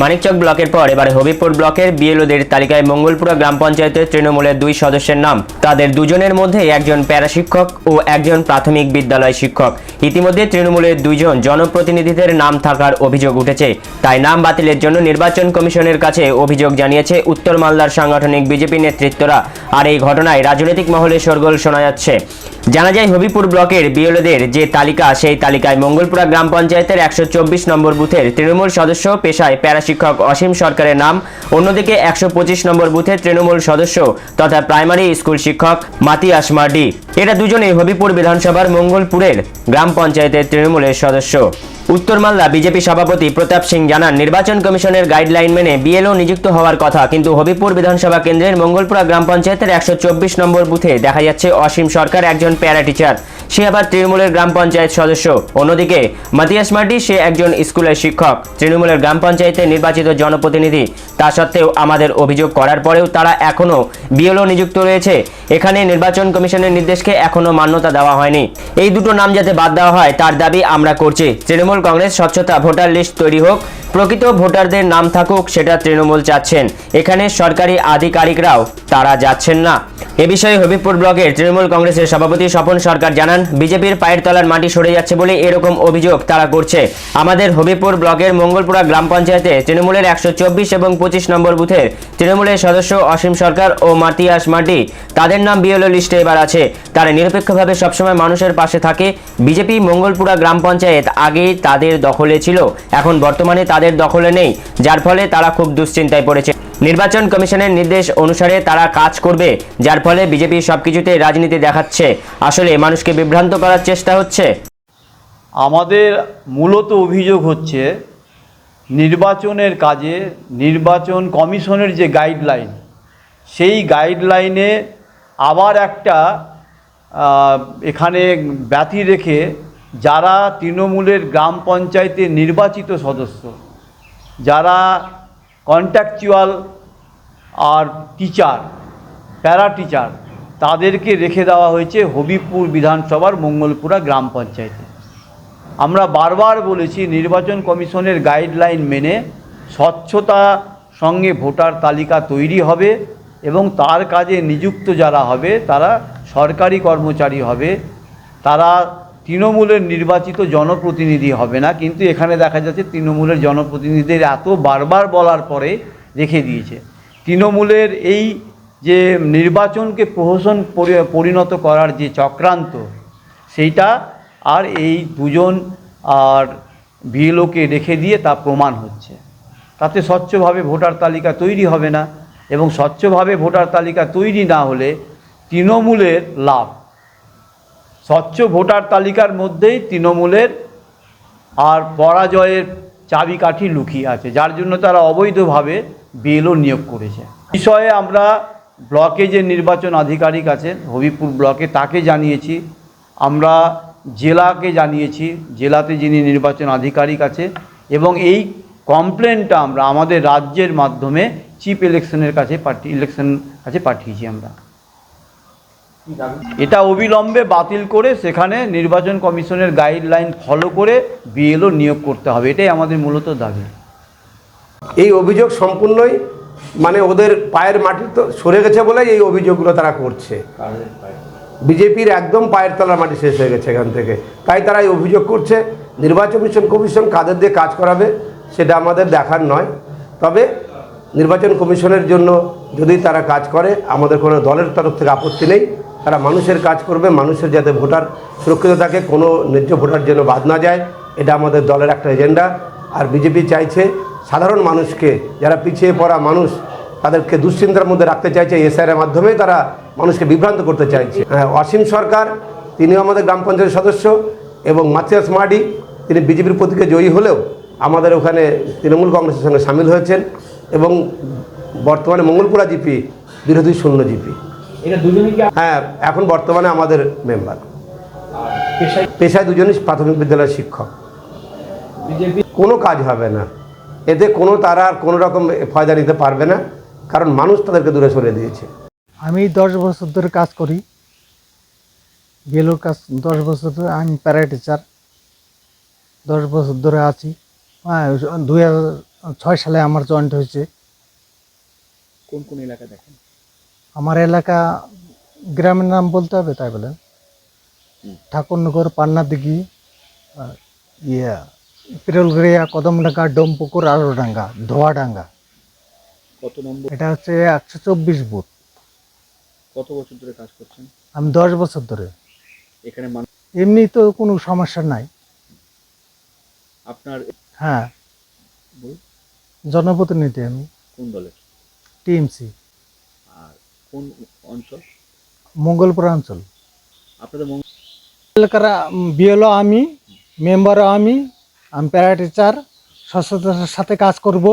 মানিকচক ব্লকের পর এবারে হবিপুর ব্লকের বিএলওদের তালিকায় মঙ্গলপুরা গ্রাম পঞ্চায়েতের তৃণমূলের দুই সদস্যের নাম। তাদের দুজনের মধ্যে একজন প্যারা শিক্ষক ও একজন প্রাথমিক বিদ্যালয় শিক্ষক। ইতিমধ্যে তৃণমূলের দুইজন জনপ্রতিনিধিদের নাম থাকার অভিযোগ উঠেছে। তাই নাম বাতিলের জন্য নির্বাচন কমিশনের কাছে অভিযোগ জানিয়েছে উত্তর মালদার সাংগঠনিক বিজেপি নেতৃত্বরা। আর এই ঘটনায় রাজনৈতিক মহলে শোরগোল শোনা যাচ্ছে। জানা যায়, হবিপুর ব্লকের বিএলওদের যে তালিকা, সেই তালিকায় মঙ্গলপুরা গ্রাম পঞ্চায়েতের একশো চব্বিশ নম্বর বুথের তৃণমূল সদস্য পেশায় প্যারা শিক্ষক অসীম সরকারের নাম, অন্যদিকে একশো পঁচিশ নম্বর বুথের তৃণমূল সদস্য তথা প্রাইমারি স্কুল শিক্ষক মাতিয়াস মার্ডি। এরা দুজনেই হবিপুর বিধানসভার মঙ্গলপুরের গ্রাম পঞ্চায়েতের তৃণমূলের সদস্য। উত্তর মালদা বিজেপি সভাপতি প্রতাপ সিং জানান, নির্বাচন কমিশনের গাইডলাইন মেনে বিএলও নিযুক্ত হওয়ার কথা, কিন্তু হবিপুর বিধানসভা কেন্দ্রের মঙ্গলপুরা গ্রাম পঞ্চায়েতের একশো চব্বিশ নম্বর বুথে দেখা যাচ্ছে অসীম সরকার একজন প্যারা টিচার সে আবার তৃণমূলের গ্রাম পঞ্চায়েত সদস্য। অন্যদিকে, মাতিয়াস মার্ডি সে একজন স্কুলের শিক্ষক। তৃণমূলের গ্রাম পঞ্চায়েতের নির্বাচিত জনপ্রতিনিধি। তা সত্ত্বেও আমাদের অভিযোগ করার পরেও তারা এখনও বিএলও নিযুক্ত রয়েছে। এখানে নির্বাচন কমিশনের নির্দেশকে এখনও মান্যতা দেওয়া হয়নি। এই দুটো নাম যাতে বাদ দেওয়া হয়, তার দাবি আমরা করছি। তৃণমূল কংগ্রেস স্বচ্ছতা ভোটার লিস্ট তৈরি হোক প্রকৃত ভোটারদের নাম থাকুক, সেটা তৃণমূল চাচ্ছেন। এখানে সরকারি আধিকারিকরাও, তারা যাচ্ছেন না। এ বিষয়ে হবিবপুর ব্লকের তৃণমূল কংগ্রেসের সভাপতি স্বপন সরকার জানান, বিজেপির পায়ের তলার মাটি সরে যাচ্ছে বলে এরকম অভিযোগ তারা করছে। আমাদের হবিবপুর ব্লকের মঙ্গলপুরা গ্রাম পঞ্চায়েতে তৃণমূলের একশো চব্বিশ এবং পঁচিশ নম্বর বুথের তৃণমূলের সদস্য অসীম সরকার ও মাতিয়াস মাটি তাদের নাম বিএলও লিস্টে এবার আছে। তারা নিরপেক্ষভাবে সবসময় মানুষের পাশে থাকে। বিজেপি মঙ্গলপুরা গ্রাম পঞ্চায়েত আগে তাদের দখলে ছিল। এখন বর্তমানে তাদের দখলে নেই, যার ফলে তারা খুব দুশ্চিন্তায় পড়েছে। নির্বাচন কমিশনের নির্দেশ অনুসারে তারা কাজ করবে, যার ফলে বিজেপি সবকিছুতে রাজনীতি দেখাচ্ছে। আসলে মানুষকে বিভ্রান্ত করার চেষ্টা হচ্ছে। আমাদের মূলত অভিযোগ হচ্ছে, নির্বাচনের কাজে নির্বাচন কমিশনের যে গাইডলাইন, সেই গাইডলাইনে আবার একটা এখানে ব্যতি রেখে যারা তৃণমূলের গ্রাম পঞ্চায়েতের নির্বাচিত সদস্য যারা কন্ট্রাকচুয়াল আর টিচার প্যারা টিচার তাদেরকে রেখে দেওয়া হয়েছে হবিপুর বিধানসভার মঙ্গলপুরা গ্রাম পঞ্চায়েতে। আমরা বারবার বলেছি, নির্বাচন কমিশনের গাইডলাইন মেনে স্বচ্ছতা সঙ্গে ভোটার তালিকা তৈরি হবে এবং তার কাজে নিযুক্ত যারা হবে, তারা সরকারি কর্মচারী হবে, তারা তৃণমূলের নির্বাচিত জনপ্রতিনিধি হবে না, কিন্তু এখানে দেখা যাচ্ছে তৃণমূলের জনপ্রতিনিধিদের এত বারবার বলার পরে রেখে দিয়েছে। তৃণমূলের এই যে নির্বাচনকে প্রহসন পরিণত করার যে চক্রান্ত, সেইটা আর এই দুজন আর বিএলওকে রেখে দিয়ে তা প্রমাণ হচ্ছে। তাতে স্বচ্ছভাবে ভোটার তালিকা তৈরি হবে না এবং স্বচ্ছভাবে ভোটার তালিকা তৈরি না হলে তৃণমূলের লাভ স্বচ্ছ ভোটার তালিকার মধ্যেই তৃণমূলের আর পরাজয়ের চাবিকাঠি লুকিয়ে আছে, যার জন্য তারা অবৈধভাবে বিএলও নিয়োগ করেছে। বিষয়ে আমরা ব্লকে যে নির্বাচন আধিকারিক আছেন, হবিপুর ব্লকে তাকে জানিয়েছি, আমরা জেলাকে জানিয়েছি, জেলাতে যিনি নির্বাচন আধিকারিক আছে এবং এই কমপ্লেনটা আমরা আমাদের রাজ্যের মাধ্যমে চিফ ইলেকশনের কাছে পাঠিয়ে, ইলেকশন কাছে পাঠিয়েছি আমরা। এটা অবিলম্বে বাতিল করে সেখানে নির্বাচন কমিশনের গাইডলাইন ফলো করে বিএলও নিয়োগ করতে হবে। এটাই আমাদের মূলত দাবি। এই অভিযোগ সম্পূর্ণই মানে ওদের পায়ের মাটি তো সরে গেছে বলে এই অভিযোগগুলো তারা করছে। বিজেপির একদম পায়ের তলার মাটি শেষ হয়ে গেছে এখান থেকে। তাই তারা এই অভিযোগ করছে, নির্বাচন কমিশন কমিশন কাদের দিয়ে কাজ করাবে সেটা আমাদের দেখার নয়। তবে নির্বাচন কমিশনের জন্য যদি তারা কাজ করে, আমাদের কোনো দলের তরফ থেকে আপত্তি নেই। তারা মানুষের কাজ করবে মানুষের যাতে ভোটার সুরক্ষিত থাকে কোনো ন্যায্য ভোটার যেন বাদ না যায় এটা আমাদের দলের একটা এজেন্ডা। আর বিজেপি চাইছে সাধারণ মানুষকে যারা পিছিয়ে পড়া মানুষ তাদেরকে দুশ্চিন্তার মধ্যে রাখতে চাইছে এসআইয়ের মাধ্যমে তারা মানুষকে বিভ্রান্ত করতে চাইছে। হ্যাঁ, অসীম সরকার তিনিও আমাদের গ্রাম পঞ্চায়েত সদস্য এবং মাতিয়াস মার্ডি তিনি বিজেপির প্রতীকে জয়ী হলেও আমাদের ওখানে তৃণমূল কংগ্রেসের সঙ্গে সামিল হয়েছেন এবং বর্তমানে মঙ্গলপুরা জিপি বিরোধী শূন্য জিপি। এটা দুজনই হ্যাঁ এখন বর্তমানে আমাদের মেম্বার। পেশায়? পেশায় দুজনই প্রাথমিক বিদ্যালয়ের শিক্ষক। কোনো কাজ হবে না। এতে কোনো তারা আর কোনো রকম ফয়দা নিতে পারবে না কারণ মানুষ তাদেরকে দূরে সরে দিয়েছে। আমি দশ বছর ধরে কাজ করি। গেলোর কাজ দশ বছর ধরে আমি প্যারা টিচার। দশ বছর ধরে আছি। হ্যাঁ দুই হাজার ছয় সালে আমার জয়েন্ট হয়েছে। কোন কোন এলাকা দেখেন? আমার এলাকা গ্রামের নাম বলতে হবে তাই বলেন ঠাকুরনগর পান্নাদিঘি ইয়া পিরলগড়িয়া কদমডাঙ্গা ডোমপুকুর আরোডাঙ্গা ধোয়াডাঙ্গা। কত নম্বর? এটা হচ্ছে একশো চব্বিশ বুথ। কত বছর ধরে কাজ করছেন? আমি দশ বছর ধরে। এখানে এমনি তো কোনো সমস্যা নাই। আপনার হ্যাঁ। জনপ্রতিনিধি আমি। কোন দলের? টিএমসি। কোন অঞ্চল? মঙ্গলপুর অঞ্চল আপনাদের মঙ্গল এলাকার বিএলও আমি মেম্বারও আমি আমি প্যারা টিচার স্বচ্ছতার সাথে কাজ করব।